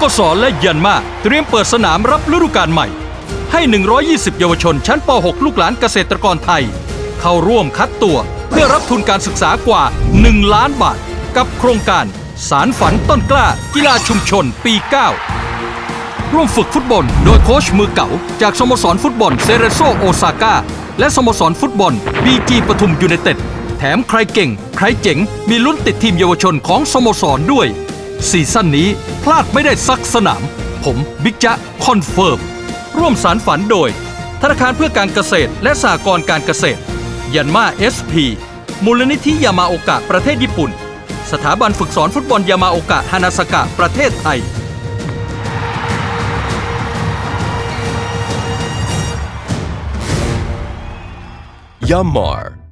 กสและยันมาเตรียมเปิดสนามรับฤดูกาลใหม่ ให้ 120 เยาวชนชั้นป .6 ลูกหลานเกษตรกรไทย เข้าร่วมคัดตัว เพื่อรับทุนการศึกษากว่า 1 ล้านบาท กับโครงการ สารฝันต้นกล้า กีฬาชุมชนปี 9 ร่วมฝึกฟุตบอลโดยโค้ชมือเก่า จากสโมสรฟุตบอลเซเรโซโอซาก้าและสโมสรฟุตบอลบีจีปทุมยูไนเต็ดแถมใครเก่ง ใครเจ๋ง มีลุ้นติดทีมเยาวชนของสโมสรด้วย ซีซั่นนี้พลาดไม่ได้สักสนาม ผมบิ๊กจ๊ะคอนเฟิร์ม ร่วมสารฝันโดย ธนาคารเพื่อการเกษตรและสหกรณ์การเกษตร ยันมาเอสพีมูลนิธิยามาโอกะประเทศญี่ปุ่น สถาบันฝึกสอนฟุตบอลยามาโอกะฮานาสกะประเทศไทย Yammar